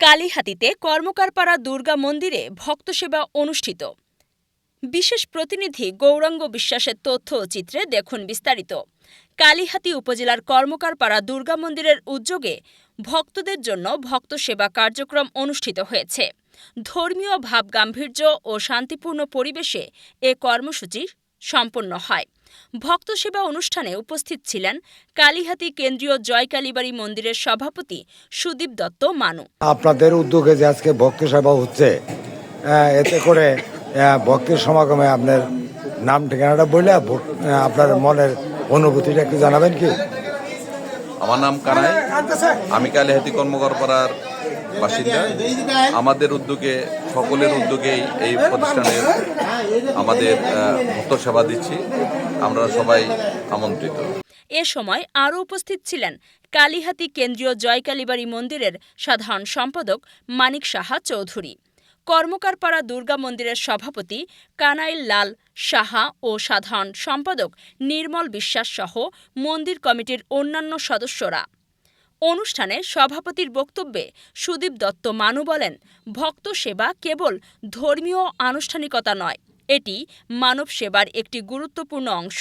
কালীহাতিতে কর্মকারপাড়া দুর্গা মন্দিরে ভক্ত সেবা অনুষ্ঠিত। বিশেষ প্রতিনিধি গৌরাঙ্গ বিশ্বাসের তথ্য ও চিত্রে দেখুন বিস্তারিত। কালীহাতি উপজেলার কর্মকারপাড়া দুর্গা মন্দিরের উদ্যোগে ভক্তদের জন্য ভক্ত সেবা কার্যক্রম অনুষ্ঠিত হয়েছে। ধর্মীয় ভাবগাম্ভীর্য ও শান্তিপূর্ণ পরিবেশে এ কর্মসূচি সম্পন্ন হয়। ভক্ত সেবা অনুষ্ঠানে উপস্থিত ছিলেন কালীহাতি কেন্দ্রীয় জয় জয়কালীবাড়ি মন্দিরের সভাপতি সুদীপ দত্ত মানু। আপনাদের উদ্যোগে যে আজকে ভক্তি সেবা হচ্ছে এতে করে ভক্তির সমাগমে আপনার নাম ঠিকানাটা বললে আপনার মনের অনুভূতিটা একটু জানাবেন কি? আমার নাম কানাই। আমি কালীহাতি কর্মকরপাড়ার বাসিন্দা। আমাদের উদ্যোগে, সকলের উদ্যোগেই এই প্রতিষ্ঠানে আমাদের ভক্ত সেবা দিচ্ছি। আমরা সবাই আমন্ত্রিত। এ সময় আরও উপস্থিত ছিলেন কালীহাতি কেন্দ্রীয় জয়কালীবাড়ি মন্দিরের সাধারণ সম্পাদক মানিক সাহা চৌধুরী, কর্মকারপাড়া দুর্গা মন্দিরের সভাপতি কানাইল লাল সাহা ও সাধারণ সম্পাদক নির্মল বিশ্বাস সহ মন্দির কমিটির অন্যান্য সদস্যরা। অনুষ্ঠানে সভাপতির বক্তব্যে সুদীপ দত্ত মানু বলেন, ভক্ত সেবা কেবল ধর্মীয় আনুষ্ঠানিকতা নয়, এটি মানব সেবার একটি গুরুত্বপূর্ণ অংশ।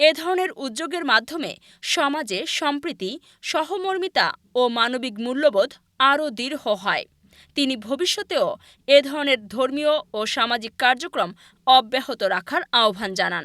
এ ধরনের উদ্যোগের মাধ্যমে সমাজে সম্প্রীতি, সহমর্মিতা ও মানবিক মূল্যবোধ আরও দৃঢ় হয়। তিনি ভবিষ্যতেও এ ধরনের ধর্মীয় ও সামাজিক কার্যক্রম অব্যাহত রাখার আহ্বান জানান।